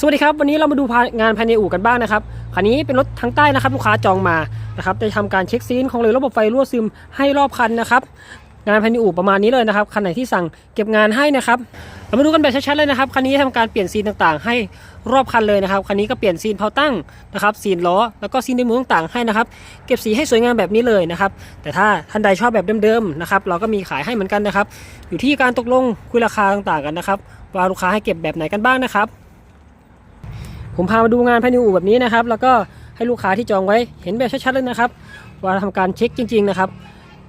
สวัสดีครับ วันนี้เรามาดูงานภายในอู่กันบ้างนะครับคันนี้เป็นรถทางใต้นะครับลูกค้าจองมานะครับได้ทำการเช็คซีนของเลวระบบไฟรั่วซึมให้รอบคันนะครับงานภายในอู่ประมาณนี้เลยนะครับคันไหนที่สั่งเก็บงานให้นะครับเรามาดูกันแบบชัดๆเลยนะครับคันนี้ทำการเปลี่ยนซีนต่างๆ ให้รอบคันเลยนะครับคันนี้ก็เปลี่ยนซีนเพาตั้งนะครับซีนล้อแล้วก็ซีนในมือต่างๆให้นะครับเก็บสีให้สวยงามแบบนี้เลยนะครับแต่ถ้าท่านใดชอบแบบเดิมๆนะครับเราก็มีขายให้เหมือนกันนะครับอยู่ที่การตกลงคุยราคาต่างๆกันนะครับว่าลูกค้าให้เก็บแบบไหนกันบ้างนะครับ ผมพามาดูงานภายในอู่แบบนี้นะครับ แล้วก็ให้ลูกค้าที่จองไว้เห็นแบบชัดๆเลยนะครับว่าทำการเช็คจริง ๆ นะครับ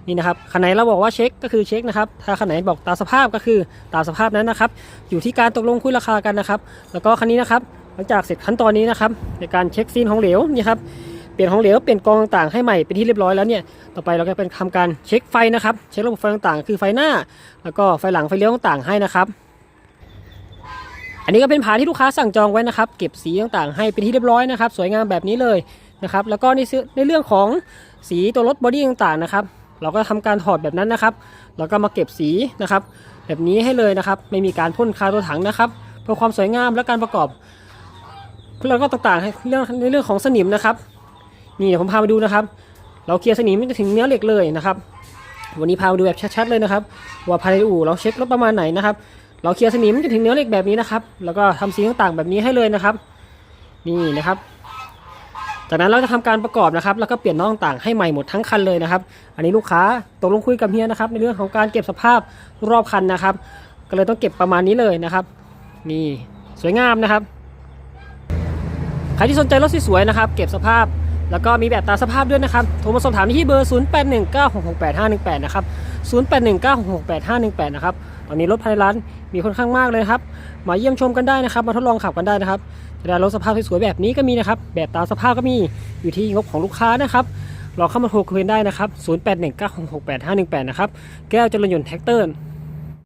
นี่นะครับคันไหนเราบอกว่าเช็คก็คือเช็คนะครับ ถ้าคันไหนบอกตามสภาพก็คือตามสภาพนั้นนะครับ อยู่ที่การตกลงคุยราคากันนะครับ แล้วก็คันนี้นะครับ หลังจากเสร็จขั้นตอนนี้นะครับ ในการเช็คซีนของเหลวนี่ครับเปลี่ยนของเหลวเปลี่ยนกองต่างๆให้ใหม่เป็นที่เรียบร้อยแล้วเนี่ยต่อไปเราก็เป็นทำการเช็คไฟนะครับ เช็คระบบไฟต่างๆ คือไฟหน้า แล้วก็ไฟหลังไฟเลี้ยวต่างๆให้นะครับ อันนี้ก็เป็นผาที่ลูกค้าสั่งจองไว้นะครับ เก็บสีต่างๆ ให้เป็นที่เรียบร้อยนะครับ สวยงามแบบนี้เลยนะครับ แล้วก็ในเสื้อในเรื่องของสีตัวรถบอดี้ต่างๆนะครับ เราก็ทำการถอดแบบนั้นนะครับ แล้วก็มาเก็บสีนะครับ แบบนี้ให้เลยนะครับ ไม่มีการพ่นคาตัวถังนะครับ เพื่อความสวยงามและการประกอบ แล้วก็ต่างๆให้เรื่องในเรื่องของสนิมนะครับ นี่เดี๋ยวผมพาไปดูนะครับ เราเคลียร์สนิมไปถึงเนื้อเหล็กเลยนะครับ วันนี้พาไปดูแบบชัดๆเลยนะครับ ว่าภายในอู่เราเช็ครถประมาณไหนนะครับ เราเคลียร์สนิมจะถึงเนื้อเหล็กแบบนี้นะครับ แล้วก็ทำสีต่างๆแบบนี้ให้เลยนะครับ นี่นะครับ จากนั้นเราจะทำการประกอบนะครับ แล้วก็เปลี่ยนน้องต่างๆให้ใหม่หมดทั้งคันเลยนะครับ อันนี้ลูกค้าตกลงคุยกับเฮียนะครับ ในเรื่องของการเก็บสภาพรอบคันนะครับ ก็เลยต้องเก็บประมาณนี้เลยนะครับ นี่สวยงามนะครับใครที่สนใจรถสวยๆนะครับ เก็บสภาพแล้วก็มีแบบตาสภาพด้วยนะครับ โทรมาสอบถามที่เบอร์ 0819668518 นะครับ 0819668518 นะครับ ตอนนี้รถภายในร้านมีค่อนข้างมากเลยครับ มาเยี่ยมชมกันได้นะครับ มาทดลองขับกันได้นะครับแต่รถสภาพสวยๆแบบนี้ก็มีนะครับ แบบตามสภาพก็มีอยู่ที่งบของลูกค้านะครับลองเข้ามาโทรคุยกันได้นะครับ 0819668518 นะครับ แก้วจริญยนต์แท็กเตอร์